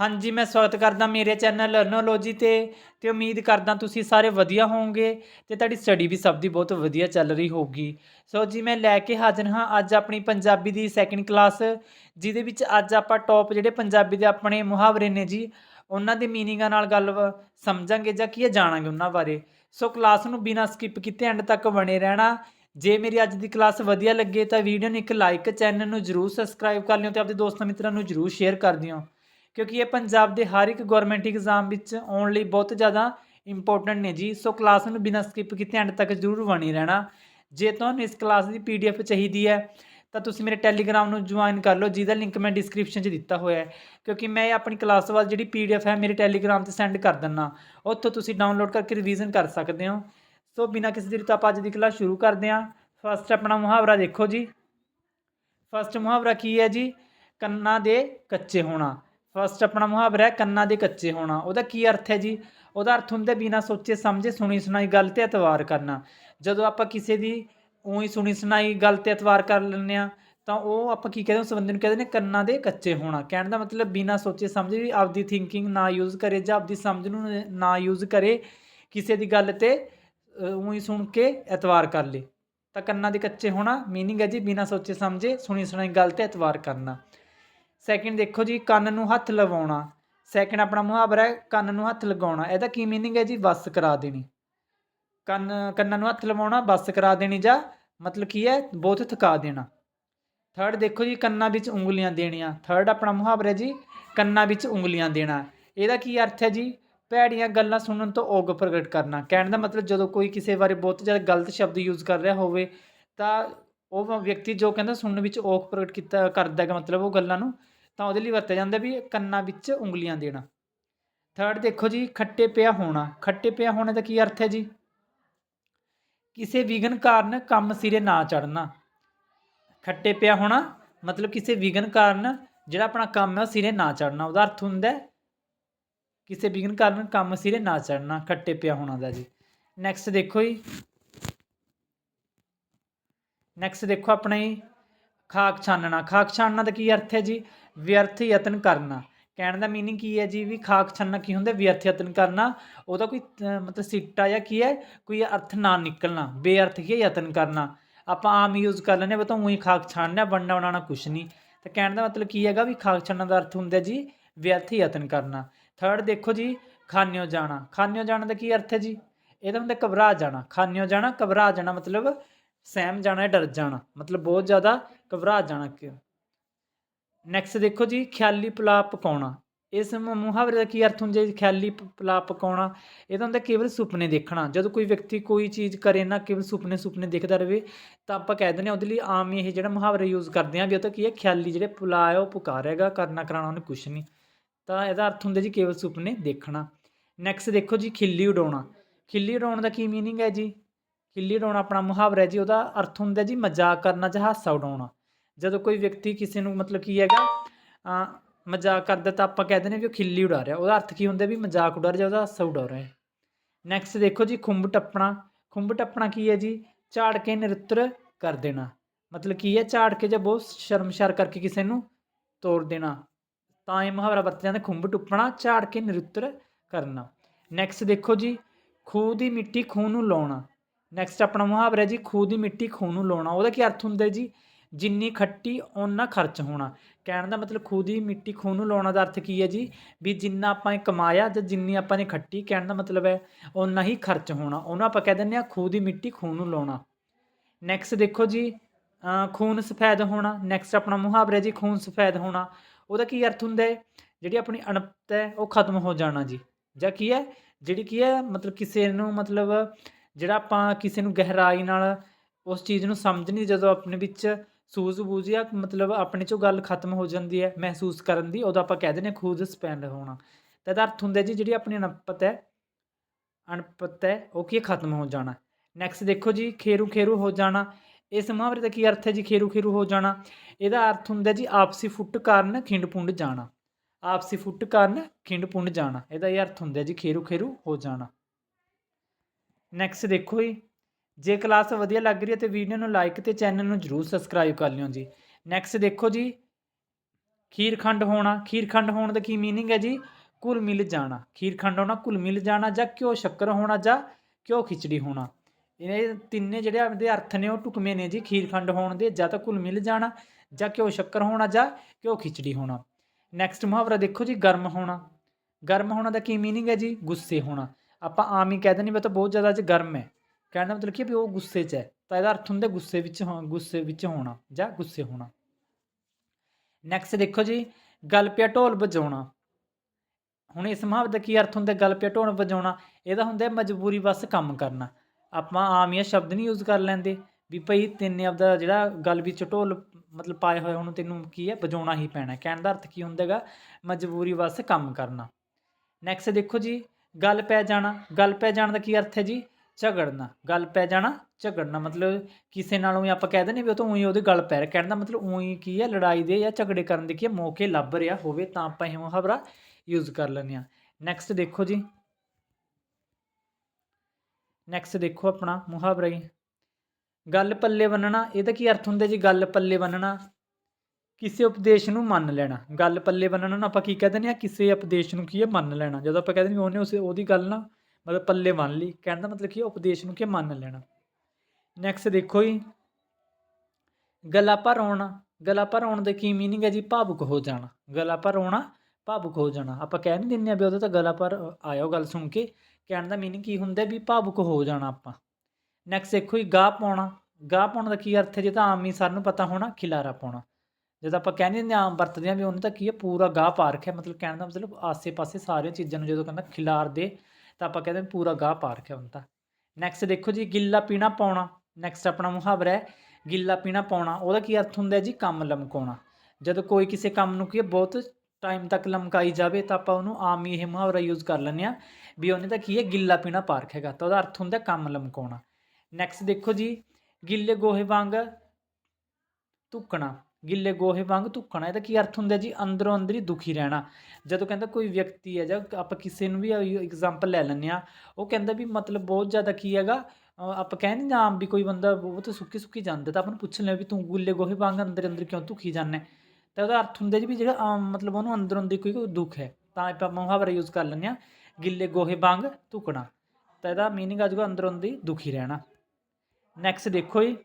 ਹਾਂਜੀ, ਮੈਂ ਸਵਾਗਤ ਕਰਦਾ ਮੇਰੇ ਚੈਨਲ ਲਰਨੋਲੋਜੀ ਤੇ ਤੇ ਉਮੀਦ ਕਰਦਾ ਤੁਸੀਂ ਸਾਰੇ ਵਧੀਆ ਹੋਵੋਗੇ ਤੇ ਤੁਹਾਡੀ ਸਟੱਡੀ ਵੀ ਸਭ ਦੀ ਬਹੁਤ ਵਧੀਆ ਚੱਲ ਰਹੀ ਹੋਊਗੀ। ਸੋ ਜੀ, ਮੈਂ ਲੈ ਕੇ ਹਾਜ਼ਰ ਹਾਂ ਅੱਜ ਆਪਣੀ ਪੰਜਾਬੀ ਦੀ ਸੈਕਿੰਡ ਕਲਾਸ ਜਿਹਦੇ ਵਿੱਚ ਅੱਜ ਆਪਾਂ ਟੌਪ ਜਿਹੜੇ ਪੰਜਾਬੀ ਦੇ ਆਪਣੇ ਮੁਹਾਵਰੇ ਨੇ ਜੀ, ਉਹਨਾਂ ਦੇ ਮੀਨਿੰਗਾਂ ਨਾਲ ਗੱਲ ਵ- ਸਮਝਾਂਗੇ ਜਾਂ ਕੀ ਹੈ ਜਾਣਾਂਗੇ ਉਹਨਾਂ ਬਾਰੇ। ਸੋ ਕਲਾਸ ਨੂੰ ਬਿਨਾਂ ਸਕਿਪ ਕੀਤੇ ਐਂਡ ਤੱਕ ਬਣੇ ਰਹਿਣਾ। ਜੇ ਮੇਰੀ ਅੱਜ ਦੀ ਕਲਾਸ ਵਧੀਆ ਲੱਗੇ ਤਾਂ ਵੀਡੀਓ ਨੂੰ ਇੱਕ ਲਾਈਕ ਚੈਨਲ ਨੂੰ ਜਰੂਰ ਸਬਸਕ੍ਰਾਈਬ ਕਰ ਲਿਓ ਤੇ ਆਪਣੇ ਦੋਸਤਾਂ ਮਿੱਤਰਾਂ ਨੂੰ ਜਰੂਰ ਸ਼ੇਅਰ ਕਰ ਦਿਓ। ਕਿਉਂਕਿ ਇਹ ਪੰਜਾਬ ਦੇ ਹਰ ਇੱਕ ਗਵਰਨਮੈਂਟ ਐਗਜ਼ਾਮ ਵਿੱਚ ਆਉਣ ਲਈ ਬਹੁਤ ਜ਼ਿਆਦਾ ਇੰਪੋਰਟੈਂਟ ਨੇ ਜੀ। ਸੋ ਕਲਾਸ ਨੂੰ ਬਿਨਾਂ ਸਕਿਪ ਕੀਤੇ ਐਂਡ ਤੱਕ ਜਰੂਰ ਬਣੀ ਰਹਿਣਾ। ਜੇ ਤੁਹਾਨੂੰ ਇਸ ਕਲਾਸ ਦੀ ਪੀਡੀਐਫ ਚਾਹੀਦੀ ਹੈ, ਤਾਂ ਤੁਸੀਂ ਮੇਰੇ ਟੈਲੀਗ੍ਰਾਮ ਨੂੰ ਜੁਆਇਨ ਕਰ ਲਓ, ਜਿਹਦਾ ਲਿੰਕ ਮੈਂ ਡਿਸਕ੍ਰਿਪਸ਼ਨ 'ਚ ਦਿੱਤਾ ਹੋਇਆ ਹੈ। ਕਿਉਂਕਿ ਮੈਂ ਇਹ ਆਪਣੀ ਕਲਾਸ ਵਾਲ ਜਿਹੜੀ ਪੀਡੀਐਫ ਹੈ ਮੇਰੇ ਟੈਲੀਗ੍ਰਾਮ ਤੇ ਸੈਂਡ ਕਰ ਦਿੰਨਾ ਉੱਥੋਂ ਤੁਸੀਂ ਡਾਊਨਲੋਡ ਕਰਕੇ ਰਿਵੀਜ਼ਨ ਕਰ ਸਕਦੇ ਹੋ। ਸੋ ਬਿਨਾਂ ਕਿਸੇ ਦੇਰੀ ਤੋਂ ਆਪਾਂ ਅੱਜ ਦੀ ਕਲਾਸ ਸ਼ੁਰੂ ਕਰਦੇ ਹਾਂ। ਫਸਟ ਆਪਣਾ ਮੁਹਾਵਰਾ ਦੇਖੋ ਜੀ। ਫਸਟ ਮੁਹਾਵਰਾ ਕੀ ਹੈ ਜੀ? ਕੰਨਾਂ ਦੇ ਕੱਚੇ ਹੋਣਾ। ਫਸਟ ਆਪਣਾ ਮੁਹਾਵਰਾ ਹੈ, ਕੰਨਾਂ ਦੇ ਕੱਚੇ ਹੋਣਾ। ਉਹਦਾ ਕੀ ਅਰਥ ਹੈ ਜੀ? ਉਹਦਾ ਅਰਥ ਹੁੰਦਾ ਬਿਨਾਂ ਸੋਚੇ, ਸਮਝੇ, ਸੁਣੀ, ਸੁਣਾਈ, ਗੱਲ ਤੇ ਇਤਵਾਰ ਕਰਨਾ। ਜਦੋਂ ਆਪਾਂ ਕਿਸੇ ਦੀ ਉਹੀ ਸੁਣੀ, ਸੁਣਾਈ, ਗੱਲ ਤੇ ਇਤਵਾਰ ਕਰ ਲੈਂਦੇ ਆ ਤਾਂ ਉਹ ਆਪਾਂ ਕੀ ਕਹਿੰਦੇ, ਉਸ ਬੰਦੇ ਨੂੰ ਕਹਿੰਦੇ ਨੇ ਕੰਨਾਂ ਦੇ ਕੱਚੇ ਹੋਣਾ। ਕਹਿਣ ਦਾ ਮਤਲਬ ਬਿਨਾਂ ਸੋਚੇ, ਸਮਝੇ ਵੀ ਆਪਦੀ ਥਿੰਕਿੰਗ ਨਾ ਯੂਜ਼ ਕਰੇ ਜਾਂ ਆਪਦੀ ਸਮਝ ਨੂੰ ਨਾ ਯੂਜ਼ ਕਰੇ, ਕਿਸੇ ਦੀ ਗੱਲ ਤੇ ਉਹੀ ਸੁਣ ਕੇ ਇਤਵਾਰ ਕਰ ਲੇ। ਤਾਂ ਕੰਨਾਂ ਦੇ ਕੱਚੇ ਹੋਣਾ ਮੀਨਿੰਗ ਹੈ ਜੀ ਬਿਨਾਂ ਸੋਚੇ, ਸਮਝੇ, ਸੁਣੀ, ਸੁਣਾਈ, ਗੱਲ ਤੇ ਇਤਵਾਰ ਕਰਨਾ। ਸੈਕਿੰਡ ਦੇਖੋ ਜੀ, ਕੰਨ ਨੂੰ ਹੱਥ ਲਵਾਉਣਾ। ਸੈਕਿੰਡ ਆਪਣਾ ਮੁਹਾਵਰਾ ਹੈ, ਕੰਨ ਨੂੰ ਹੱਥ ਲਗਾਉਣਾ। ਇਹਦਾ ਕੀ ਮੀਨਿੰਗ ਹੈ ਜੀ? ਬਸ ਕਰਾ ਦੇਣੀ। ਕੰਨ, ਕੰਨਾਂ ਨੂੰ ਹੱਥ ਲਵਾਉਣਾ ਬਸ ਕਰਾ ਦੇਣੀ ਜਾਂ ਮਤਲਬ ਕੀ ਹੈ? ਬਹੁਤ ਥਕਾ ਦੇਣਾ। ਥਰਡ ਦੇਖੋ ਜੀ, ਕੰਨਾਂ ਵਿੱਚ ਉਂਗਲੀਆਂ ਦੇਣੀਆਂ। ਥਰਡ ਆਪਣਾ ਮੁਹਾਵਰਾ ਜੀ, ਕੰਨਾਂ ਵਿੱਚ ਉਂਗਲੀਆਂ ਦੇਣਾ। ਇਹਦਾ ਕੀ ਅਰਥ ਹੈ ਜੀ? ਭੈੜੀਆਂ ਗੱਲਾਂ ਸੁਣਨ ਤੋਂ ਓਗ ਪ੍ਰਗਟ ਕਰਨਾ। ਕਹਿਣ ਦਾ ਮਤਲਬ ਜਦੋਂ ਕੋਈ ਕਿਸੇ ਬਾਰੇ ਬਹੁਤ ਜ਼ਿਆਦਾ ਗਲਤ ਸ਼ਬਦ ਯੂਜ਼ ਕਰ ਰਿਹਾ ਹੋਵੇ, ਤਾਂ ਉਹ ਵਿਅਕਤੀ ਜੋ ਕਹਿੰਦਾ ਸੁਣਨ ਵਿੱਚ ਓਗ ਪ੍ਰਗਟ ਕੀਤਾ, ਕਰਦਾ ਹੈ ਮਤਲਬ ਉਹ ਗੱਲਾਂ ਨੂੰ ਤਾਂ ਉਹਦੇ ਲਈ ਵਰਤਿਆ ਜਾਂਦਾ ਵੀ ਕੰਨਾਂ ਵਿੱਚ ਉਂਗਲੀਆਂ ਦੇਣਾ। ਥਰਡ ਦੇਖੋ ਜੀ, ਖੱਟੇ ਪਿਆ ਹੋਣਾ। ਖੱਟੇ ਪਿਆ ਹੋਣੇ ਦਾ ਕੀ ਅਰਥ ਹੈ ਜੀ? ਕਿਸੇ ਵਿਗਨ ਕਾਰਨ ਕੰਮ ਸਿਰੇ ਨਾ ਚੜਨਾ ਖੱਟੇ ਪਿਆ ਹੋਣਾ ਮਤਲਬ ਕਿਸੇ ਵਿਗਨ ਕਾਰਨ ਜਿਹੜਾ ਆਪਣਾ ਕੰਮ ਹੈ ਉਹ ਸਿਰੇ ਨਾ ਚੜਨਾ ਉਹਦਾ ਅਰਥ ਹੁੰਦਾ ਕਿਸੇ ਵਿਗਨ ਕਾਰਨ ਕੰਮ ਸਿਰੇ ਨਾ ਚੜਨਾ ਖੱਟੇ ਪਿਆ ਹੋਣਾ ਦਾ ਜੀ। ਨੈਕਸਟ ਦੇਖੋ ਜੀ। ਨੈਕਸਟ ਦੇਖੋ ਆਪਣਾ ਜੀ ਖਾਕ ਛਾਨਣਾ। ਖਾਕ ਛਾਨਣਾ ਦਾ ਕੀ ਅਰਥ ਹੈ ਜੀ? ਵਿਅਰਥ ਯਤਨ ਕਰਨਾ। ਕਹਿਣ ਦਾ ਮੀਨਿੰਗ ਕੀ ਹੈ ਜੀ? ਵੀ ਖਾਕ ਛਾਨਣਾ ਕੀ ਹੁੰਦਾ? ਵਿਅਰਥ ਯਤਨ ਕਰਨਾ। ਉਹਦਾ ਕੋਈ ਮਤਲਬ ਸਿੱਟਾ ਜਾਂ ਕੀ ਹੈ? ਕੋਈ ਅਰਥ ਨਾ ਨਿਕਲਣਾ। ਬੇਅਰਥ ਕੀ ਯਤਨ ਕਰਨਾ। ਆਪਾਂ ਆਮ ਯੂਜ਼ ਕਰ ਲੈਂਦੇ ਹਾਂ ਤਾਂ ਉਹੀ ਖਾਕ ਛਾਣਨਾ, ਬਣਨਾ, ਬਣਾਉਣਾ ਕੁਛ ਨਹੀਂ। ਤਾਂ ਕਹਿਣ ਦਾ ਮਤਲਬ ਕੀ ਹੈਗਾ? ਵੀ ਖਾਕ ਛਾਨਣ ਦਾ ਅਰਥ ਹੁੰਦਾ ਜੀ, ਵਿਅਰਥ ਯਤਨ ਕਰਨਾ। ਥਰਡ ਦੇਖੋ ਜੀ, ਖਾਨਿਓ ਜਾਣਾ। ਖਾਨਿਓ ਜਾਣਾ ਦਾ ਕੀ ਅਰਥ ਹੈ ਜੀ? ਇਹਦਾ ਹੁੰਦਾ ਘਬਰਾ ਜਾਣਾ। ਖਾਨਿਓ ਜਾਣਾ, ਘਬਰਾ ਜਾਣਾ ਮਤਲਬ ਸਹਿਮ ਜਾਣਾ ਡਰ ਜਾਣਾ। ਮਤਲਬ ਬਹੁਤ ਜ਼ਿਆਦਾ ਘਬਰਾ ਜਾਣਾ ਕਿ ਨੈਕਸਟ ਦੇਖੋ ਜੀ, ਖਿਆਲੀ ਪੁਲਾਅ ਪਕਾਉਣਾ। ਇਸ ਮ- ਮੁਹਾਵਰੇ ਦਾ ਕੀ ਅਰਥ ਹੁੰਦਾ ਜੀ, ਖਿਆਲੀ ਪ- ਪੁਲਾਅ ਪਕਾਉਣਾ? ਇਹਦਾ ਹੁੰਦਾ ਕੇਵਲ ਸੁਪਨੇ ਦੇਖਣਾ। ਜਦੋਂ ਕੋਈ ਵਿਅਕਤੀ ਕੋਈ ਚੀਜ਼ ਕਰੇ ਨਾ, ਕੇਵਲ ਸੁਪਨੇ ਸੁਪਨੇ ਦੇਖਦਾ ਰਹੇ ਤਾਂ ਆਪਾਂ ਕਹਿ ਦਿੰਦੇ ਹਾਂ ਉਹਦੇ ਲਈ ਆਮ ਹੀ ਇਹ ਜਿਹੜਾ ਮੁਹਾਵਰਾ ਯੂਜ਼ ਕਰਦੇ ਹਾਂ ਵੀ ਉਹ ਤਾਂ ਕੀ ਹੈ, ਖਿਆਲੀ ਜਿਹੜੇ ਪੁਲਾਅ ਹੈ ਉਹ ਪੁਕਾਰ ਹੈਗਾ, ਕਰਨਾ ਕਰਾਉਣਾ ਉਹਨੇ ਕੁਛ ਨਹੀਂ। ਤਾਂ ਇਹਦਾ ਅਰਥ ਹੁੰਦਾ ਜੀ ਕੇਵਲ ਸੁਪਨੇ ਦੇਖਣਾ। ਨੈਕਸਟ ਦੇਖੋ ਜੀ, ਖਿੱਲੀ ਉਡਾਉਣਾ। ਖਿੱਲੀ ਉਡਾਉਣ ਦਾ ਕੀ ਮੀਨਿੰਗ ਹੈ ਜੀ? ਖਿੱਲੀ ਉਡਾਉਣਾ ਆਪਣਾ ਮੁਹਾਵਰਾ ਜੀ, ਉਹਦਾ ਅਰਥ ਹੁੰਦਾ ਜੀ ਮਜ਼ਾਕ ਕਰਨਾ ਜਾਂ ਹਾਸਾ ਉਡਾਉਣਾ। ਜਦੋਂ ਕੋਈ ਵਿਅਕਤੀ ਕਿਸੇ ਨੂੰ ਮਤਲਬ ਕੀ ਹੈਗਾ ਮਜ਼ਾਕ ਕਰਦਾ ਤਾਂ ਆਪਾਂ ਕਹਿੰਦੇ ਨੇ ਵੀ ਉਹ ਖਿੱਲੀ ਉਡਾ ਰਿਹਾ। ਉਹਦਾ ਅਰਥ ਕੀ ਹੁੰਦਾ ਵੀ ਮਜ਼ਾਕ ਉਡਾ ਰਿਹਾ, ਉਹਦਾ ਹਾਸਾ ਉਡਾ ਰਿਹਾ। ਨੈਕਸਟ ਦੇਖੋ ਜੀ ਖੁੰਬ ਟੱਪਣਾ। ਖੁੰਬ ਟੱਪਣਾ ਕੀ ਹੈ ਜੀ? ਝਾੜ ਕੇ ਨਿਰਤਰ ਕਰ ਦੇਣਾ। ਮਤਲਬ ਕੀ ਹੈ? ਝਾੜ ਕੇ ਜਾਂ ਬਹੁਤ ਸ਼ਰਮਸ਼ਾਰ ਕਰਕੇ ਕਿਸੇ ਨੂੰ ਤੋੜ ਦੇਣਾ। ਤਾਂ ਇਹ ਮੁਹਾਵਰਾ ਵਰਤਿਆ ਜਾਂਦਾ ਖੁੰਬ ਟੁੱਪਣਾ, ਝਾੜ ਕੇ ਨਿਰਤਰ ਕਰਨਾ। ਨੈਕਸਟ ਦੇਖੋ ਜੀ, ਖੂਹ ਦੀ ਮਿੱਟੀ ਖੂਹ ਨੂੰ ਲਾਉਣਾ। ਨੈਕਸਟ ਆਪਣਾ ਮੁਹਾਵਰਾ ਜੀ, ਖੂਹ ਦੀ ਮਿੱਟੀ ਖੂਹ ਨੂੰ ਲਾਉਣਾ। ਉਹਦਾ ਕੀ ਅਰਥ ਹੁੰਦਾ ਜੀ? ਜਿੰਨੀ ਖੱਟੀ, ਓਨਾ ਖਰਚ ਹੋਣਾ। ਕਹਿਣ ਦਾ ਮਤਲਬ ਖੂਹ ਦੀ ਮਿੱਟੀ ਖੂਹ ਨੂੰ ਲਾਉਣਾ ਦਾ ਅਰਥ ਕੀ ਹੈ ਜੀ? ਵੀ ਜਿੰਨਾ ਆਪਾਂ ਨੇ ਕਮਾਇਆ ਜਾਂ ਜਿੰਨੀ ਆਪਾਂ ਨੇ ਖੱਟੀ, ਕਹਿਣ ਦਾ ਮਤਲਬ ਹੈ ਓਨਾ ਹੀ ਖਰਚ ਹੋਣਾ। ਉਹਨੂੰ ਆਪਾਂ ਕਹਿ ਦਿੰਦੇ ਆ ਖੂਹ ਦੀ ਮਿੱਟੀ ਖੂਹ ਨੂੰ ਲਾਉਣਾ। ਨੈਕਸਟ ਦੇਖੋ ਜੀ ਖੂਨ ਸਫੈਦ ਹੋਣਾ। ਨੈਕਸਟ ਆਪਣਾ ਮੁਹਾਵਰਾ ਜੀ ਖੂਨ ਸਫੈਦ ਹੋਣਾ। ਉਹਦਾ ਕੀ ਅਰਥ ਹੁੰਦਾ ਹੈ? ਜਿਹੜੀ ਆਪਣੀ ਅਣਪਤ ਹੈ, ਉਹ ਖਤਮ ਹੋ ਜਾਣਾ ਜੀ। ਜਾਂ ਕੀ ਹੈ? ਜਿਹੜੀ ਕੀ ਹੈ, ਮਤਲਬ ਕਿਸੇ ਨੂੰ ਮਤਲਬ ਜਿਹੜਾ ਆਪਾਂ ਕਿਸੇ ਨੂੰ ਗਹਿਰਾਈ ਨਾਲ ਉਸ ਚੀਜ਼ ਨੂੰ ਸਮਝਣੀ, ਜਦੋਂ ਆਪਣੇ ਵਿੱਚ ਸੂਝ-ਬੂਝ ਜਾਂ ਮਤਲਬ ਆਪਣੇ ਚੋਂ ਗੱਲ ਖਤਮ ਹੋ ਜਾਂਦੀ ਹੈ ਮਹਿਸੂਸ ਕਰਨ ਦੀ ਉਦੋਂ ਆਪਾਂ ਕਹਿ ਦਿੰਦੇ ਹਾਂ ਖੂਦ ਸਪੈਂਡ ਹੋਣਾ। ਤਾਂ ਇਹਦਾ ਅਰਥ ਹੁੰਦਾ ਜੀ ਜਿਹੜੀ ਆਪਣੀ ਅਣਪਤ ਹੈ ਅਣਪਤ ਹੈ ਉਹ ਕੀ ਹੈ, ਖਤਮ ਹੋ ਜਾਣਾ। ਨੈਕਸਟ ਦੇਖੋ ਜੀ ਖੇਰੂ ਖੇਰੂ ਹੋ ਜਾਣਾ। ਇਸ ਮੁਹਾਵਰੇ ਦਾ ਕੀ ਅਰਥ ਹੈ ਜੀ? ਖੇਰੂ ਖੇਰੂ ਹੋ ਜਾਣਾ। ਇਹਦਾ ਅਰਥ ਹੁੰਦਾ ਜੀ ਆਪਸੀ ਫੁੱਟ ਕਾਰਨ ਖਿੰਡ ਪੁੰਡ ਜਾਣਾ। ਆਪਸੀ ਫੁੱਟ ਕਾਰਨ ਖਿੰਡ ਪੁੰਡ ਜਾਣਾ। ਇਹਦਾ ਇਹ ਅਰਥ ਹੁੰਦਾ ਜੀ ਖੇਰੂ ਖੇਰੂ ਹੋ ਜਾਣਾ। ਨੈਕਸਟ ਦੇਖੋ ਜੀ ਜੇ ਕਲਾਸ ਵਧੀਆ ਲੱਗ ਰਹੀ ਹੈ ਤੇ ਵੀਡੀਓ ਨੂੰ ਲਾਈਕ ਤੇ ਚੈਨਲ ਨੂੰ ਜਰੂਰ ਸਬਸਕ੍ਰਾਈਬ ਕਰ ਲਿਓ ਜੀ। ਨੈਕਸਟ ਦੇਖੋ ਜੀ ਖੀਰਖੰਡ ਹੋਣਾ। ਖੀਰਖੰਡ ਹੋਣ ਦਾ ਕੀ ਮੀਨਿੰਗ ਹੈ ਜੀ? ਕੁਲ ਮਿਲ ਜਾਣਾ। ਖੀਰਖੰਡ ਹੋਣਾ ਕੁਲ ਮਿਲ ਜਾਣਾ ਜਾਂ ਘਿਓ ਸ਼ੱਕਰ ਹੋਣਾ ਜਾਂ ਘਿਓ ਖਿਚੜੀ ਹੋਣਾ। ਇਹ ਤਿੰਨੇ ਜਿਹੜੇ ਆਪਦੇ ਅਰਥ ਨੇ ਉਹ ਟੁਕਮੇ ਨੇ ਜੀ ਖੀਰਖੰਡ ਹੋਣ ਦੇ, ਜਾਂ ਤਾਂ ਕੁਲ ਮਿਲ ਜਾਣਾ ਜਾਂ ਘਿਓ ਸ਼ੱਕਰ ਹੋਣਾ ਜਾਂ ਘਿਓ ਖਿਚੜੀ ਹੋਣਾ। ਨੈਕਸਟ ਮੁਹਾਵਰਾ ਦੇਖੋ ਜੀ, ਗਰਮ ਹੋਣਾ। ਗਰਮ ਹੋਣਾ ਦਾ ਕੀ ਮੀਨਿੰਗ ਹੈ ਜੀ? ਗੁੱਸੇ ਹੋਣਾ। ਆਪਾਂ ਆਮ ਹੀ ਕਹਿ ਦਿੰਦੇ ਵੀ ਤਾਂ ਬਹੁਤ ਜ਼ਿਆਦਾ ਅੱਜ ਗਰਮ ਹੈ। ਕਹਿਣ ਦਾ ਮਤਲਬ ਕੀ ਹੈ ਵੀ ਉਹ ਗੁੱਸੇ 'ਚ ਹੈ। ਤਾਂ ਇਹਦਾ ਅਰਥ ਹੁੰਦਾ ਗੁੱਸੇ ਵਿੱਚ ਹੋ- ਗੁੱਸੇ ਵਿੱਚ ਹੋਣਾ ਜਾਂ ਗੁੱਸੇ ਹੋਣਾ। ਨੈਕਸਟ ਦੇਖੋ ਜੀ, ਗੱਲ ਪਿਆ ਢੋਲ ਵਜਾਉਣਾ। ਹੁਣ ਇਸ ਮੁਹਾਵਰੇ ਦਾ ਕੀ ਅਰਥ ਹੁੰਦਾ ਗੱਲ ਪਿਆ ਢੋਲ ਵਜਾਉਣਾ। ਇਹਦਾ ਹੁੰਦਾ ਮਜਬੂਰੀ ਵਸ ਕੰਮ ਕਰਨਾ। ਆਪਾਂ ਆਮ ਹੀ ਸ਼ਬਦ ਨਹੀਂ ਯੂਜ਼ ਕਰ ਲੈਂਦੇ ਵੀ ਭਈ ਤੈਨੇ ਆਪਦਾ ਜਿਹੜਾ ਗੱਲ ਵਿੱਚ ਢੋਲ ਮਤਲਬ ਪਾਏ ਹੋਏ ਹੁਣ, ਤੈਨੂੰ ਕੀ ਹੈ? ਵਜਾਉਣਾ ਹੀ ਪੈਣਾ। ਕਹਿਣ ਦਾ ਅਰਥ ਕੀ ਹੁੰਦਾ ਹੈਗਾ? ਮਜਬੂਰੀ ਵਸ ਕੰਮ ਕਰਨਾ। ਨੈਕਸਟ ਦੇਖੋ ਜੀ, ਗੱਲ ਪੈ ਜਾਣਾ। ਗੱਲ ਪੈ ਜਾਣ ਦਾ ਕੀ ਅਰਥ ਹੈ ਜੀ? ਝਗੜਨਾ, ਗੱਲ ਪੈ ਜਾਣਾ ਝਗੜਨਾ, ਮਤਲਬ ਕਿਸੇ ਨਾਲੋਂ ਵੀ ਆਪਾਂ ਕਹਿ ਦਿੰਦੇ ਵੀ ਉਹ ਤਾਂ ਉਹੀ ਉਹਦੇ ਗੱਲ ਪੈ ਰਿਹਾ, ਕਹਿਣ ਦਾ ਮਤਲਬ ਉਹੀ ਕੀ ਹੈ, ਲੜਾਈ ਦੇ ਜਾਂ ਝਗੜੇ ਕਰਨ ਦੇ ਕੀ ਹੈ, ਮੌਕੇ ਲੱਭ ਰਿਹਾ ਹੋਵੇ ਤਾਂ ਆਪਾਂ ਇਹ ਮੁਹਾਵਰਾ ਯੂਜ਼ ਕਰ ਲੈਂਦੇ ਆ ਨੈਕਸਟ ਦੇਖੋ ਜੀ। ਨੈਕਸਟ ਦੇਖੋ ਆਪਣਾ ਮੁਹਾਵਰਾ ਹੀ ਗੱਲ ਪੱਲੇ ਬੰਨਣਾ, ਇਹਦਾ ਕੀ ਅਰਥ ਹੁੰਦਾ ਜੀ ਗੱਲ ਪੱਲੇ ਬੰਨਣਾ? ਕਿਸੇ ਉਪਦੇਸ਼ ਨੂੰ ਮੰਨ ਲੈਣਾ। ਗੱਲ ਪੱਲੇ ਬੰਨਣਾ ਨੂੰ ਆਪਾਂ ਕੀ ਕਹਿ ਦਿੰਦੇ ਆ ਕਿਸੇ ਉਪਦੇਸ਼ ਨੂੰ ਕੀ ਹੈ, ਮੰਨ ਲੈਣਾ। ਜਦੋਂ ਆਪਾਂ ਕਹਿੰਦੇ ਵੀ ਉਹਨੇ ਉਸ, ਉਹਦੀ ਗੱਲ ਨਾ ਮਤਲਬ ਪੱਲੇ ਬੰਨ ਲਈ। ਕਹਿਣ ਦਾ ਮਤਲਬ ਕੀ ਹੈ ਉਪਦੇਸ਼ ਨੂੰ ਕੀ ਮੰਨ ਲੈਣਾ। ਨੈਕਸਟ ਦੇਖੋ ਜੀ। ਗਲਾ ਭਰਾਉਣਾ ਗਲਾ ਭਰਾਉਣ ਦੇ ਕੀ ਮੀਨਿੰਗ ਹੈ ਜੀ? ਭਾਵੁਕ ਹੋ ਜਾਣਾ। ਗਲਾ ਭਰਾਉਣਾ ਭਾਵੁਕ ਹੋ ਜਾਣਾ। ਆਪਾਂ ਕਹਿ ਨਹੀਂ ਦਿੰਦੇ ਆ ਵੀ ਉਹਦੇ ਤਾਂ ਗਲਾ ਪਰ ਆਇਓ ਗੱਲ ਸੁਣ ਕੇ। ਕਹਿਣ ਦਾ ਮੀਨਿੰਗ ਕੀ ਹੁੰਦਾ ਵੀ ਭਾਵੁਕ ਹੋ ਜਾਣਾ ਆਪਾਂ। ਨੈਕਸਟ ਦੇਖੋ ਜੀ, ਗਾਹ ਪਾਉਣਾ। ਗਾਹ ਪਾਉਣ ਦਾ ਕੀ ਅਰਥ ਹੈ? ਜੇ ਤਾਂ ਆਮ ਹੀ ਸਾਰਿਆਂ ਨੂੰ ਪਤਾ ਹੋਣਾ, ਖਿਲਾਰਾ ਪਾਉਣਾ। ਜਦੋਂ ਆਪਾਂ ਕਹਿੰਦੇ ਨੇ ਆਮ ਵਰਤਦੇ ਹਾਂ ਵੀ ਉਹਨੇ ਤਾਂ ਕੀ ਹੈ ਪੂਰਾ ਗਾਹ ਪਾ ਰੱਖਿਆ ਮਤਲਬ ਕਹਿਣ ਦਾ ਮਤਲਬ ਆਸੇ-ਪਾਸੇ ਸਾਰੀਆਂ ਚੀਜ਼ਾਂ ਨੂੰ ਜਦੋਂ ਕਹਿੰਦਾ ਖਿਲਾਰ ਦੇ ਤਾਂ ਆਪਾਂ ਕਹਿੰਦੇ ਪੂਰਾ ਗਾਹ ਪਾ ਰੱਖਿਆ ਹੁਣ ਨੈਕਸਟ ਦੇਖੋ ਜੀ, ਗਿੱਲਾ ਪੀਣਾ ਪਾਉਣਾ। ਨੈਕਸਟ ਆਪਣਾ ਮੁਹਾਵਰਾ ਹੈ, ਗਿੱਲਾ ਪੀਣਾ ਪਾਉਣਾ। ਉਹਦਾ ਕੀ ਅਰਥ ਹੁੰਦਾ ਹੈ ਜੀ? ਕੰਮ ਲਮਕਾਉਣਾ। ਜਦੋਂ ਕੋਈ ਕਿਸੇ ਕੰਮ ਨੂੰ ਕੀ ਹੈ, ਬਹੁਤ ਟਾਈਮ ਤੱਕ ਲਮਕਾਈ ਜਾਵੇ ਤਾਂ ਆਪਾਂ ਉਹਨੂੰ ਆਮ ਹੀ ਇਹ ਮੁਹਾਵਰਾ ਯੂਜ਼ ਕਰ ਲੈਂਦੇ ਆ ਵੀ ਉਹਨੇ ਤਾਂ ਕੀ ਹੈ, ਗਿੱਲਾ ਪੀਣਾ ਪਾ ਰੱਖਿਆਗਾ ਤਾਂ ਉਹਦਾ ਅਰਥ ਹੁੰਦਾ ਕੰਮ ਲਮਕਾਉਣਾ। ਨੈਕਸਟ ਦੇਖੋ ਜੀ, ਗਿੱਲੇ ਗੋਹੇ ਵਾਂਗ ਧੁੱਕਣਾ। ਗਿੱਲੇ ਗੋਹੇ ਵਾਂਗ ਧੁੱਕਣਾ ਇਹਦਾ ਕੀ ਅਰਥ ਹੁੰਦਾ ਜੀ? ਅੰਦਰੋਂ ਅੰਦਰ ਹੀ ਦੁਖੀ ਰਹਿਣਾ। ਜਦੋਂ ਕਹਿੰਦਾ ਕੋਈ ਵਿਅਕਤੀ ਹੈ ਜਾਂ ਆਪਾਂ ਕਿਸੇ ਨੂੰ ਵੀ ਐਗਜ਼ਾਮਪਲ ਲੈ ਲੈਂਦੇ ਆ ਉਹ ਕਹਿੰਦਾ ਵੀ ਮਤਲਬ ਬਹੁਤ ਜ਼ਿਆਦਾ ਕੀ ਹੈਗਾ ਆਪਾਂ ਕਹਿੰਦੇ ਨਾ ਆਮ ਵੀ ਕੋਈ ਬੰਦਾ ਬਹੁਤ ਸੁੱਕੀ ਸੁੱਕੀ ਜਾਂਦਾ ਤਾਂ ਆਪਾਂ ਨੂੰ ਪੁੱਛ ਲਿਆ ਵੀ ਤੂੰ ਗਿੱਲੇ ਗੋਹੇ ਵਾਂਗ ਅੰਦਰ ਅੰਦਰ ਕਿਉਂ ਧੁਖੀ ਜਾਂਦਾ ਤਾਂ ਉਹਦਾ ਅਰਥ ਹੁੰਦਾ ਜੀ ਵੀ ਜਿਹੜਾ ਆਮ ਮਤਲਬ ਉਹਨੂੰ ਅੰਦਰੋਂ ਦੀ ਕੋਈ ਦੁੱਖ ਹੈ, ਤਾਂ ਆਪਾਂ ਮੁਹਾਵਰਾ ਯੂਜ਼ ਕਰ ਲੈਂਦੇ ਆ ਗਿੱਲੇ ਗੋਹੇ ਵਾਂਗ ਧੁੱਕਣਾ ਤਾਂ ਇਹਦਾ ਮੀਨਿੰਗ ਆ ਜਾਊਗਾ ਅੰਦਰੋਂ ਅੰਦਰ ਹੀ ਦੁਖੀ ਰਹਿਣਾ। ਨੈਕਸਟ ਦੇਖੋ ਜੀ।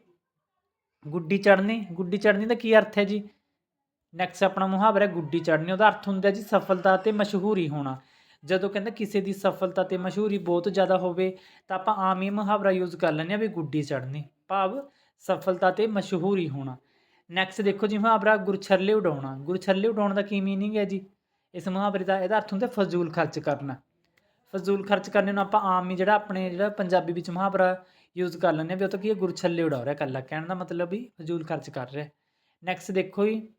ਗੁੱਡੀ ਚੜ੍ਹਨੀ ਗੁੱਡੀ ਚੜ੍ਹਨੀ ਦਾ ਕੀ ਅਰਥ ਹੈ ਜੀ? ਨੈਕਸਟ ਆਪਣਾ ਮੁਹਾਵਰਾ ਗੁੱਡੀ ਚੜ੍ਹਨੀ। ਉਹਦਾ ਅਰਥ ਹੁੰਦਾ ਜੀ ਸਫਲਤਾ ਤੇ ਮਸ਼ਹੂਰੀ ਹੋਣਾ। ਜਦੋਂ ਕਹਿੰਦਾ ਕਿਸੇ ਦੀ ਸਫਲਤਾ ਤੇ ਮਸ਼ਹੂਰੀ ਬਹੁਤ ਜ਼ਿਆਦਾ ਹੋਵੇ, ਤਾਂ ਆਪਾਂ ਆਮ ਹੀ ਮੁਹਾਵਰਾ ਯੂਜ਼ ਕਰ ਲੈਂਦੇ ਆ ਵੀ ਗੁੱਡੀ ਚੜ੍ਹਨੀ। ਭਾਵ ਸਫਲਤਾ ਤੇ ਮਸ਼ਹੂਰੀ ਹੋਣਾ। ਨੈਕਸਟ ਦੇਖੋ ਜੀ ਮੁਹਾਵਰਾ ਗੁਰਛੱਲੇ ਉਡਾਉਣਾ। ਗੁਰਛੱਲੇ ਉਡਾਉਣ ਦਾ ਕੀ ਮੀਨਿੰਗ ਹੈ ਜੀ? ਇਸ ਮੁਹਾਵਰੇ ਦਾ ਇਹਦਾ ਅਰਥ ਹੁੰਦਾ ਫਜ਼ੂਲ ਖਰਚ ਕਰਨਾ। ਫਜ਼ੂਲ ਖਰਚ ਕਰਨੇ ਨੂੰ ਆਪਾਂ ਆਮ ਹੀ ਜਿਹੜਾ ਆਪਣੇ ਜਿਹੜਾ ਪੰਜਾਬੀ ਵਿੱਚ ਮੁਹਾਵਰਾ ਯੂਜ਼ ਕਰ ਲੈਂਦੇ ਆ ਵੀ ਉਹ ਤਾਂ ਕੀ ਹੈ ਗੁਰਛੱਲੇ ਉਡਾ ਰਿਹਾ ਕੱਲਾ ਕਹਿਣ ਦਾ ਮਤਲਬ ਵੀ ਫਜ਼ੂਲ ਖਰਚ ਕਰ ਰਿਹਾ। ਨੈਕਸਟ ਦੇਖੋ ਜੀ,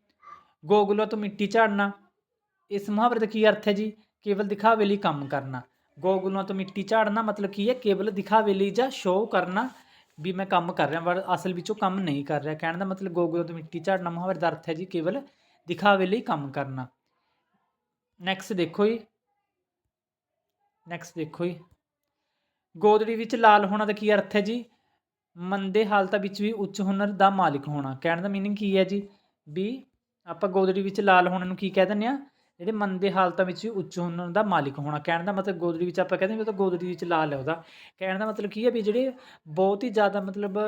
ਗੋਗਲੋਂ ਤੋਂ ਮਿੱਟੀ ਝਾੜਨਾ। ਇਸ ਮੁਹਾਵਰੇ ਦਾ ਕੀ ਅਰਥ ਹੈ ਜੀ? ਕੇਵਲ ਦਿਖਾਵੇ ਲਈ ਕੰਮ ਕਰਨਾ। ਗੋਗਲੋਂ ਤੋਂ ਮਿੱਟੀ ਝਾੜਨਾ ਮਤਲਬ ਕੀ ਹੈ? ਕੇਵਲ ਦਿਖਾਵੇ ਲਈ ਜਾਂ ਸ਼ੋਅ ਕਰਨਾ ਵੀ ਮੈਂ ਕੰਮ ਕਰ ਰਿਹਾ, ਪਰ ਅਸਲ ਵਿੱਚ ਉਹ ਕੰਮ ਨਹੀਂ ਕਰ ਰਿਹਾ। ਕਹਿਣ ਦਾ ਮਤਲਬ ਗੋਗਲੋਂ ਤੋਂ ਮਿੱਟੀ ਝਾੜਨਾ ਮੁਹਾਵਰੇ ਦਾ ਅਰਥ ਹੈ ਜੀ, ਕੇਵਲ ਦਿਖਾਵੇ ਲਈ ਕੰਮ ਕਰਨਾ। ਨੈਕਸਟ ਦੇਖੋ ਜੀ। ਨੈਕਸਟ ਦੇਖੋ ਜੀ। ਗੋਦੜੀ ਵਿੱਚ ਲਾਲ ਹੋਣਾ ਦਾ ਕੀ ਅਰਥ ਹੈ ਜੀ? ਮੰਦੇ ਹਾਲਤਾਂ ਵਿੱਚ ਵੀ ਉੱਚ ਹੁਨਰ ਦਾ ਮਾਲਿਕ ਹੋਣਾ। ਕਹਿਣ ਦਾ ਮੀਨਿੰਗ ਕੀ ਹੈ ਜੀ? ਵੀ ਆਪਾਂ ਗੋਦੜੀ ਵਿੱਚ ਲਾਲ ਹੋਣ ਨੂੰ ਕੀ ਕਹਿ ਦਿੰਦੇ ਆ ਜਿਹੜੇ ਮੰਦੇ ਹਾਲਤਾਂ ਵਿੱਚ ਵੀ ਉੱਚ ਹੁਨਰ ਦਾ ਮਾਲਿਕ ਹੋਣਾ। ਕਹਿਣ ਦਾ ਮਤਲਬ ਗੋਦੜੀ ਵਿੱਚ ਆਪਾਂ ਕਹਿੰਦੇ ਵੀ ਉਹ ਤਾਂ ਗੋਦੜੀ ਵਿੱਚ ਲਾਲ ਹੈ ਉਹਦਾ। ਕਹਿਣ ਦਾ ਮਤਲਬ ਕੀ ਹੈ ਵੀ ਜਿਹੜੇ ਬਹੁਤ ਹੀ ਜ਼ਿਆਦਾ ਮਤਲਬ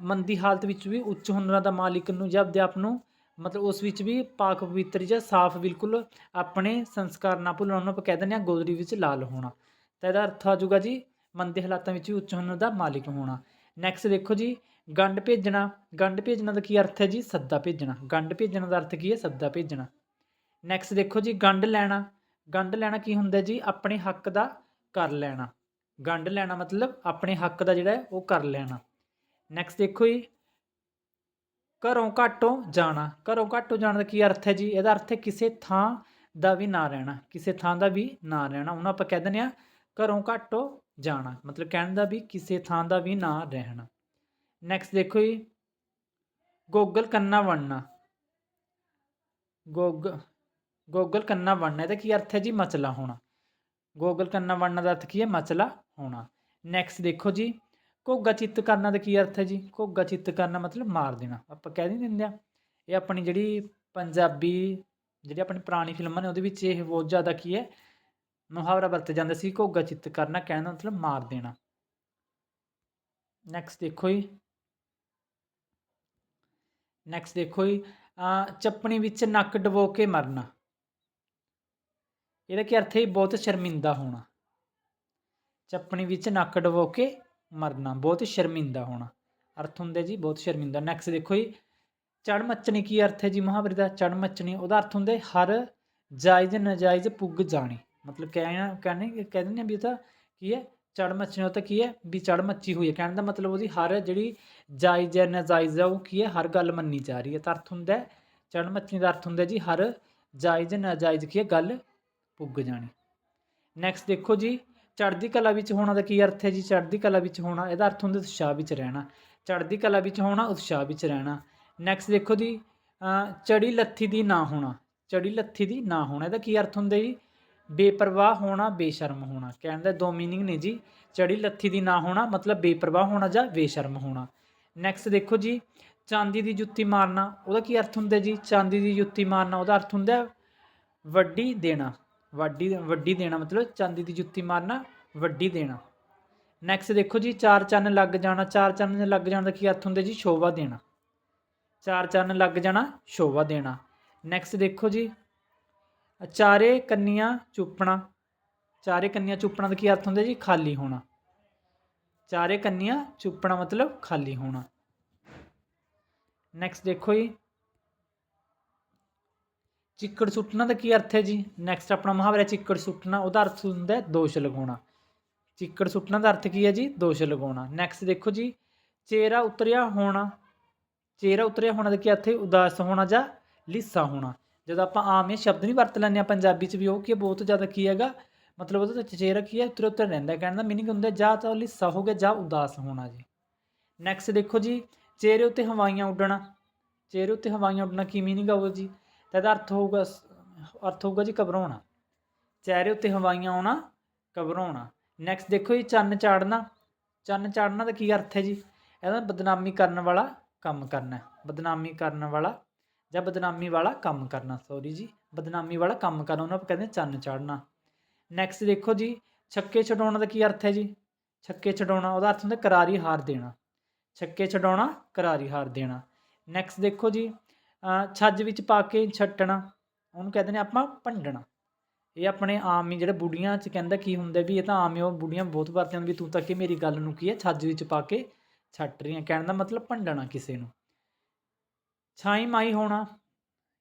ਮੰਦੀ ਹਾਲਤ ਵਿੱਚ ਵੀ ਉੱਚ ਹੁਨਰਾਂ ਦਾ ਮਾਲਿਕ ਨੂੰ ਜਾਂ ਅਧਿਆਪ ਨੂੰ ਮਤਲਬ ਉਸ ਵਿੱਚ ਵੀ ਪਾਕ ਪਵਿੱਤਰ ਜਾਂ ਸਾਫ਼ ਬਿਲਕੁਲ ਆਪਣੇ ਸੰਸਕਾਰ ਨਾ ਭੁੱਲਣ ਨੂੰ ਆਪਾਂ ਕਹਿ ਦਿੰਦੇ ਆ ਗੋਦੜੀ ਵਿੱਚ ਲਾਲ ਹੋਣਾ। ਤਾਂ ਇਹਦਾ ਅਰਥ ਆ ਜਾਊਗਾ ਜੀ ਮੰਦੇ ਹਾਲਾਤਾਂ ਵਿੱਚ ਵੀ ਉੱਚ ਹੁਨਰ ਦਾ ਮਾਲਿਕ ਹੋਣਾ। ਨੈਕਸਟ ਦੇਖੋ ਜੀ, ਗੰਢ ਭੇਜਣਾ। ਗੰਢ ਭੇਜਣਾ ਦਾ ਕੀ ਅਰਥ ਹੈ ਜੀ? ਸੱਦਾ ਭੇਜਣਾ। ਗੰਢ ਭੇਜਣ ਦਾ ਅਰਥ ਕੀ ਹੈ? ਸੱਦਾ ਭੇਜਣਾ। ਨੈਕਸਟ ਦੇਖੋ ਜੀ, ਗੰਢ ਲੈਣਾ। ਗੰਢ ਲੈਣਾ ਕੀ ਹੁੰਦਾ ਜੀ? ਆਪਣੇ ਹੱਕ ਦਾ ਕਰ ਲੈਣਾ। ਗੰਢ ਲੈਣਾ ਮਤਲਬ ਆਪਣੇ ਹੱਕ ਦਾ ਜਿਹੜਾ ਉਹ ਕਰ ਲੈਣਾ। ਨੈਕਸਟ ਦੇਖੋ ਜੀ, ਘਰੋਂ ਘਾਟੋਂ ਜਾਣਾ। ਘਰੋਂ ਘਾਟੋਂ ਜਾਣ ਦਾ ਕੀ ਅਰਥ ਹੈ ਜੀ? ਇਹਦਾ ਅਰਥ ਹੈ ਕਿਸੇ ਥਾਂ ਦਾ ਵੀ ਨਾ ਰਹਿਣਾ। ਕਿਸੇ ਥਾਂ ਦਾ ਵੀ ਨਾ ਰਹਿਣਾ। ਉਹਨੂੰ ਆਪਾਂ ਕਹਿ ਦਿੰਦੇ ਆ ਘਰੋਂ ਘਾਟੋਂ ਜਾਣਾ। ਮਤਲਬ ਕਹਿਣ ਦਾ ਵੀ ਕਿਸੇ ਥਾਂ ਦਾ ਵੀ ਨਾ ਰਹਿਣਾ। ਨੈਕਸਟ ਦੇਖੋ ਜੀ। ਗੋਗਲ ਕੰਨਾ ਬਣਨਾ ਗੋਗ, ਗੋਗਲ ਕੰਨਾ ਬਣਨਾ ਇਹਦਾ ਕੀ ਅਰਥ ਹੈ ਜੀ? ਮਚਲਾ ਹੋਣਾ। ਗੋਗਲ ਕੰਨਾ ਬਣਨਾ ਦਾ ਅਰਥ ਕੀ ਹੈ? ਮਚਲਾ ਹੋਣਾ। ਨੈਕਸਟ ਦੇਖੋ ਜੀ। ਘੋਗਾ ਚਿੱਤ ਕਰਨਾ ਦਾ ਕੀ ਅਰਥ ਹੈ ਜੀ? ਘੋਗਾ ਚਿੱਤ ਕਰਨਾ ਮਤਲਬ ਮਾਰ ਦੇਣਾ। ਆਪਾਂ ਕਹਿ ਨਹੀਂ ਦਿੰਦੇ ਆ। ਇਹ ਆਪਣੀ ਜਿਹੜੀ ਪੰਜਾਬੀ, ਜਿਹੜੀ ਆਪਣੀ ਪੁਰਾਣੀ ਫਿਲਮਾਂ ਨੇ, ਉਹਦੇ ਵਿੱਚ ਇਹ ਬਹੁਤ ਜ਼ਿਆਦਾ ਕੀ ਹੈ? ਮੁਹਾਵਰਾ ਵਰਤਿਆ ਜਾਂਦਾ ਸੀ ਘੋਗਾ ਚਿੱਤ ਕਰਨਾ, ਕਹਿਣ ਦਾ ਮਤਲਬ ਮਾਰ ਦੇਣਾ। ਨੈਕਸਟ ਦੇਖੋ ਜੀ। ਨੈਕਸਟ ਦੇਖੋ ਜੀ। ਚੱਪਣੀ ਵਿੱਚ ਨੱਕ ਡਬੋ ਕੇ ਮਰਨਾ। ਇਹਦਾ ਕੀ ਅਰਥ ਹੈ? ਜੀ? ਬਹੁਤ ਸ਼ਰਮਿੰਦਾ ਹੋਣਾ। ਚੱਪਣੀ ਵਿੱਚ ਨੱਕ ਡਬੋ ਕੇ ਮਰਨਾ, ਬਹੁਤ ਸ਼ਰਮਿੰਦਾ ਹੋਣਾ। ਅਰਥ ਹੁੰਦਾ ਜੀ, ਬਹੁਤ ਸ਼ਰਮਿੰਦਾ। ਨੈਕਸਟ ਦੇਖੋ ਜੀ। ਚੜ ਮੱਚਣੀ ਕੀ ਅਰਥ ਹੈ ਜੀ ਮੁਹਾਵਰੇ ਦਾ? ਚੜ ਮੱਚਣੀ, ਉਹਦਾ ਅਰਥ ਹੁੰਦਾ ਹਰ ਜਾਇਜ਼, ਨਜਾਇਜ਼ ਪੁੱਗ ਜਾਣੀ। ਮਤਲਬ ਕਹਿਣਾ ਕਹਿੰਦੇ ਕਹਿ ਦਿੰਦੇ ਆ ਵੀ ਇਹ ਕੀ ਹੈ ਚੜ ਮੱਚਣੀ ਉਹ ਤਾਂ ਕੀ ਹੈ ਵੀ ਚੜ ਮੱਚੀ ਹੋਈ ਹੈ। ਕਹਿਣ ਦਾ ਮਤਲਬ ਉਹਦੀ ਹਰ ਜਿਹੜੀ ਜਾਇਜ਼ ਹੈ, ਨਾਜਾਇਜ਼ ਹੈ, ਉਹ ਕੀ ਹੈ, ਹਰ ਗੱਲ ਮੰਨੀ ਜਾ ਰਹੀ ਹੈ। ਤਾਂ ਅਰਥ ਹੁੰਦਾ ਚੜ ਮੱਚਣੀ ਦਾ ਅਰਥ ਹੁੰਦਾ ਜੀ, ਹਰ ਜਾਇਜ਼, ਨਾਜਾਇਜ਼ ਕੀ ਹੈ, ਗੱਲ ਪੁੱਗ ਜਾਣੀ। ਨੈਕਸਟ ਦੇਖੋ ਜੀ, ਚੜ੍ਹਦੀ ਕਲਾ ਵਿੱਚ ਹੋਣਾ ਦਾ ਕੀ ਅਰਥ ਹੈ ਜੀ? ਚੜ੍ਹਦੀ ਕਲਾ ਵਿੱਚ ਹੋਣਾ, ਇਹਦਾ ਅਰਥ ਹੁੰਦਾ ਉਤਸ਼ਾਹ ਵਿੱਚ ਰਹਿਣਾ। ਚੜ੍ਹਦੀ ਕਲਾ ਵਿੱਚ ਹੋਣਾ, ਉਤਸ਼ਾਹ ਵਿੱਚ ਰਹਿਣਾ। ਨੈਕਸਟ ਦੇਖੋ ਜੀ, ਅਹ ਚੜੀ ਲੱਥੀ ਦੀ ਨਾ ਹੋਣਾ ਚੜੀ ਲੱਥੀ ਦੀ ਨਾ ਹੋਣਾ, ਇਹਦਾ ਕੀ ਅਰਥ ਹੁੰਦਾ ਜੀ? ਬੇਪਰਵਾਹ ਹੋਣਾ ਬੇਸ਼ਰਮ ਹੋਣਾ। ਕਹਿਣ ਦਾ ਦੋ ਮੀਨਿੰਗ ਨੇ ਜੀ। ਚੜੀ ਲੱਥੀ ਦੀ ਨਾ ਹੋਣਾ ਮਤਲਬ ਬੇਪਰਵਾਹ ਹੋਣਾ ਜਾਂ ਬੇਸ਼ਰਮ ਹੋਣਾ। ਨੈਕਸਟ ਦੇਖੋ ਜੀ, ਚਾਂਦੀ ਦੀ ਜੁੱਤੀ ਮਾਰਨਾ, ਉਹਦਾ ਕੀ ਅਰਥ ਹੁੰਦਾ ਜੀ? ਚਾਂਦੀ ਦੀ ਜੁੱਤੀ ਮਾਰਨਾ, ਉਹਦਾ ਅਰਥ ਹੁੰਦਾ ਵੱਡੀ ਦੇਣਾ। ਵੱਡੀ ਵੱਡੀ ਦੇਣਾ ਮਤਲਬ ਚਾਂਦੀ ਦੀ ਜੁੱਤੀ ਮਾਰਨਾ, ਵੱਡੀ ਦੇਣਾ। ਨੈਕਸਟ ਦੇਖੋ ਜੀ, ਚਾਰ ਚੰਨ ਲੱਗ ਜਾਣਾ। ਚਾਰ ਚੰਨ ਲੱਗ ਜਾਣ ਦਾ ਕੀ ਅਰਥ ਹੁੰਦਾ ਜੀ? ਸ਼ੋਭਾ ਦੇਣਾ। ਚਾਰ ਚੰਨ ਲੱਗ ਜਾਣਾ, ਸ਼ੋਭਾ ਦੇਣਾ। ਨੈਕਸਟ ਦੇਖੋ ਜੀ ਚਾਰੇ ਕੰਨੀਆਂ ਚੁੱਪਣਾ। ਚਾਰੇ ਕੰਨੀਆਂ ਚੁੱਪਣਾ ਦਾ ਕੀ ਅਰਥ ਹੁੰਦਾ ਜੀ? ਖਾਲੀ ਹੋਣਾ। ਚਾਰੇ ਕੰਨੀਆਂ ਚੁੱਪਣਾ ਮਤਲਬ ਖਾਲੀ ਹੋਣਾ। ਨੈਕਸਟ ਦੇਖੋ ਜੀ। ਚਿੱਕੜ ਸੁੱਟਣਾ ਦਾ ਕੀ ਅਰਥ ਹੈ ਜੀ? ਨੈਕਸਟ ਆਪਣਾ ਮੁਹਾਵਰਾ ਚਿੱਕੜ ਸੁੱਟਣਾ। ਉਹਦਾ ਅਰਥ ਹੁੰਦਾ ਹੈ ਦੋਸ਼ ਲਗਾਉਣਾ। ਚਿੱਕੜ ਸੁੱਟਣਾ ਦਾ ਅਰਥ ਕੀ ਹੈ ਜੀ? ਦੋਸ਼ ਲਗਾਉਣਾ। ਨੈਕਸਟ ਦੇਖੋ ਜੀ। ਚਿਹਰਾ ਉਤਰਿਆ ਹੋਣਾ। ਚਿਹਰਾ ਉਤਰਿਆ ਹੋਣਾ ਦਾ ਕੀ ਅਰਥ ਹੈ? ਉਦਾਸ ਹੋਣਾ ਜਾਂ ਲਿੱਸਾ ਹੋਣਾ। ਜਦੋਂ ਆਪਾਂ ਆਮ ਇਹ ਸ਼ਬਦ ਨਹੀਂ ਵਰਤ ਲੈਂਦੇ ਆ ਪੰਜਾਬੀ 'ਚ ਵੀ ਉਹ ਕੀ ਹੈ, ਬਹੁਤ ਜ਼ਿਆਦਾ ਕੀ ਹੈਗਾ ਮਤਲਬ ਉਹਦਾ ਤਾਂ ਚਿਹਰਾ ਕੀ ਹੈ ਉਤਰ ਉਤਰ ਰਹਿੰਦਾ ਕਹਿਣ ਦਾ ਮੀਨਿੰਗ ਹੁੰਦਾ ਹੈ ਜਾਂ ਤਾਂ ਲਿੱਸਾ ਹੋ ਗਿਆ ਜਾਂ ਉਦਾਸ ਹੋਣਾ ਜੀ। ਨੈਕਸਟ ਦੇਖੋ ਜੀ ਚਿਹਰੇ ਉੱਤੇ ਹਵਾਈਆਂ ਉੱਡਣਾ। ਚਿਹਰੇ ਉੱਤੇ ਹਵਾਈਆਂ ਉੱਡਣਾ ਕੀ ਮੀਨਿੰਗ ਆਊਗਾ ਜੀ ਤਾਂ ਇਹਦਾ ਅਰਥ ਹੋਊਗਾ ਅਰਥ ਹੋਊਗਾ ਜੀ ਘਬਰਾਉਣਾ। ਚਿਹਰੇ ਉੱਤੇ ਹਵਾਈਆਂ ਆਉਣਾ ਘਬਰਾਉਣਾ। ਨੈਕਸਟ ਦੇਖੋ ਜੀ ਚੰਨ ਚਾੜਨਾ। ਚੰਨ ਚਾੜਨਾ ਦਾ ਕੀ ਅਰਥ ਹੈ ਜੀ? ਇਹਦਾ ਬਦਨਾਮੀ ਕਰਨ ਵਾਲਾ ਕੰਮ ਕਰਨਾ ਬਦਨਾਮੀ ਕਰਨ ਵਾਲਾ ਜਾਂ ਬਦਨਾਮੀ ਵਾਲਾ ਕੰਮ ਕਰਨਾ ਸੌਰੀ ਜੀ, ਬਦਨਾਮੀ ਵਾਲਾ ਕੰਮ ਕਰਨਾ, ਉਹਨੂੰ ਆਪਾਂ ਕਹਿੰਦੇ ਚੰਨ ਚਾੜਨਾ। ਨੈਕਸਟ ਦੇਖੋ ਜੀ, ਛੱਕੇ ਛਡਾਉਣਾ ਦਾ ਕੀ ਅਰਥ ਹੈ ਜੀ? ਛੱਕੇ ਛਡਾਉਣਾ, ਉਹਦਾ ਅਰਥ ਹੁੰਦਾ ਕਰਾਰੀ ਹਾਰ ਦੇਣਾ। ਛੱਕੇ ਛਡਾਉਣਾ, ਕਰਾਰੀ ਹਾਰ ਦੇਣਾ। ਨੈਕਸਟ ਦੇਖੋ ਜੀ ਛੱਜ ਵਿੱਚ ਪਾ ਕੇ ਛੱਟਣਾ, ਉਹਨੂੰ ਕਹਿੰਦੇ ਨੇ ਆਪਾਂ ਭੰਡਣਾ। ਇਹ ਆਪਣੇ ਆਮ ਹੀ ਜਿਹੜੇ ਬੁੜੀਆਂ ਚ ਕਹਿੰਦਾ ਕੀ ਹੁੰਦਾ ਵੀ ਇਹ ਤਾਂ ਆਮ ਹੀ ਉਹ ਬੁੜੀਆਂ ਬਹੁਤ ਵਰਤੀਆਂ ਵੀ ਤੂੰ ਤਾਂ ਕਿ ਮੇਰੀ ਗੱਲ ਨੂੰ ਕੀ ਹੈ, ਛੱਜ ਵਿੱਚ ਪਾ ਕੇ ਛੱਟ ਰਹੀਆਂ। ਕਹਿਣ ਦਾ ਮਤਲਬ ਭੰਡਣਾ ਕਿਸੇ ਨੂੰ। ਛਾਈ ਮਾਈ ਹੋਣਾ।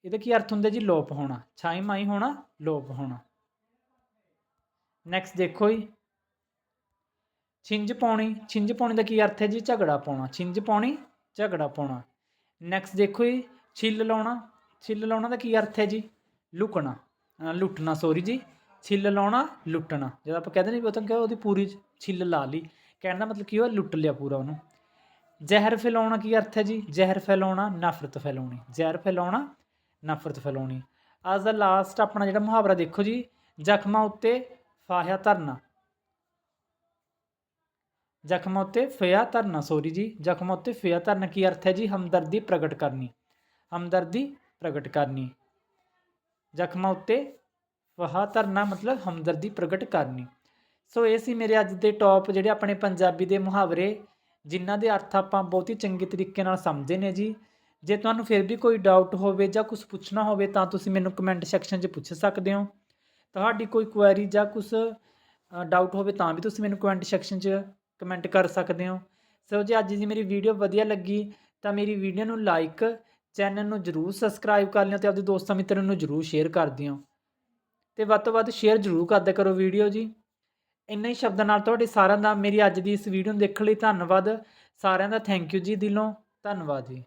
ਇਹਦਾ ਕੀ ਅਰਥ ਹੁੰਦਾ ਜੀ? ਲੋਪ ਹੋਣਾ। ਛਾਈ ਮਾਈ ਹੋਣਾ, ਲੋਪ ਹੋਣਾ। ਨੈਕਸਟ ਦੇਖੋ ਜੀ। ਛਿੰਝ ਪਾਉਣੀ। ਛਿੰਝ ਪਾਉਣੀ ਦਾ ਕੀ ਅਰਥ ਹੈ ਜੀ? ਝਗੜਾ ਪਾਉਣਾ। ਛਿੰਝ ਪਾਉਣੀ, ਝਗੜਾ ਪਾਉਣਾ। ਨੈਕਸਟ ਦੇਖੋ ਜੀ। ਛਿੱਲ ਲਾਉਣਾ। ਛਿੱਲ ਲਾਉਣਾ ਦਾ ਕੀ ਅਰਥ ਹੈ ਜੀ? ਲੁਕਣਾ। ਲੁੱਟਣਾ ਸੋਰੀ ਜੀ। ਛਿੱਲ ਲਾਉਣਾ, ਲੁੱਟਣਾ। ਜਦੋਂ ਆਪਾਂ ਕਹਿੰਦੇ ਨੇ ਵੀ ਉਹ ਤਾਂ ਕਿ ਉਹਦੀ ਪੂਰੀ ਛਿੱਲ ਲਾ ਲਈ। ਕਹਿਣ ਦਾ ਮਤਲਬ ਕੀ ਹੋਇਆ? ਲੁੱਟ ਲਿਆ ਪੂਰਾ ਉਹਨੂੰ। ਜ਼ਹਿਰ ਫੈਲਾਉਣਾ ਕੀ ਅਰਥ ਹੈ ਜੀ? ਜ਼ਹਿਰ ਫੈਲਾਉਣਾ, ਨਫ਼ਰਤ ਫੈਲਾਉਣੀ। ਜ਼ਹਿਰ ਫੈਲਾਉਣਾ, ਨਫ਼ਰਤ ਫੈਲਾਉਣੀ। ਅੱਜ ਦਾ ਲਾਸਟ ਆਪਣਾ ਜਿਹੜਾ ਮੁਹਾਵਰਾ ਦੇਖੋ ਜੀ, ਜ਼ਖਮਾਂ ਉੱਤੇ ਫਾਹਿਆ ਧਰਨਾ। ਜ਼ਖਮਾਂ ਉੱਤੇ ਫਿਆ ਧਰਨਾ ਸੋਰੀ ਜੀ। ਜ਼ਖਮਾਂ ਉੱਤੇ ਫਿਆ ਧਰਨਾ ਕੀ ਅਰਥ ਹੈ ਜੀ? ਹਮਦਰਦੀ ਪ੍ਰਗਟ ਕਰਨੀ। ਹਮਦਰਦੀ ਪ੍ਰਗਟ ਕਰਨੀ। ਜ਼ਖਮਾਂ ਉੱਤੇ ਫਹਾ ਧਰਨਾ ਮਤਲਬ ਹਮਦਰਦੀ ਪ੍ਰਗਟ ਕਰਨੀ। ਸੋ ਇਹ ਸੀ ਮੇਰੇ ਅੱਜ ਦੇ ਟੌਪ ਜਿਹੜੇ ਆਪਣੇ ਪੰਜਾਬੀ ਦੇ ਮੁਹਾਵਰੇ ਜਿਨ੍ਹਾਂ ਦੇ ਅਰਥ ਆਪਾਂ ਬਹੁਤ ਹੀ ਚੰਗੇ ਤਰੀਕੇ ਨਾਲ ਸਮਝੇ ਨੇ ਜੀ। ਜੇ ਤੁਹਾਨੂੰ ਫਿਰ ਵੀ ਕੋਈ ਡਾਊਟ ਹੋਵੇ ਜਾਂ ਕੁਝ ਪੁੱਛਣਾ ਹੋਵੇ ਤਾਂ ਤੁਸੀਂ ਮੈਨੂੰ ਕਮੈਂਟ ਸੈਕਸ਼ਨ 'ਚ ਪੁੱਛ ਸਕਦੇ ਹੋ। ਤੁਹਾਡੀ ਕੋਈ ਕੁਐਰੀ ਜਾਂ ਕੁਝ ਡਾਊਟ ਹੋਵੇ ਤਾਂ ਵੀ ਤੁਸੀਂ ਮੈਨੂੰ ਕਮੈਂਟ ਸੈਕਸ਼ਨ 'ਚ ਕਮੈਂਟ ਕਰ ਸਕਦੇ ਹੋ। ਸੋ ਜੇ ਅੱਜ ਦੀ ਮੇਰੀ ਵੀਡੀਓ ਵਧੀਆ ਲੱਗੀ ਤਾਂ ਮੇਰੀ ਵੀਡੀਓ ਨੂੰ ਲਾਈਕ ਚੈਨਲ ਨੂੰ ਜਰੂਰ ਸਬਸਕ੍ਰਾਈਬ ਕਰ ਲਿਓ ਤੇ ਆਪਦੇ ਦੋਸਤਾਂ ਮਿੱਤਰਾਂ ਨੂੰ ਜਰੂਰ ਸ਼ੇਅਰ ਕਰ ਦਿਓ। ਤੇ ਵੱਧ ਤੋਂ ਵੱਧ ਸ਼ੇਅਰ ਜਰੂਰ ਕਰਦੇ ਕਰੋ ਵੀਡੀਓ ਜੀ। ਇੰਨੇ ਹੀ ਸ਼ਬਦਾਂ ਨਾਲ ਤੁਹਾਡੇ ਸਾਰਿਆਂ ਦਾ ਮੇਰੀ ਅੱਜ ਦੀ ਇਸ ਵੀਡੀਓ ਨੂੰ ਦੇਖਣ ਲਈ ਧੰਨਵਾਦ। ਸਾਰਿਆਂ ਦਾ ਥੈਂਕ ਯੂ ਜੀ ਦਿਲੋਂ। ਧੰਨਵਾਦ ਜੀ।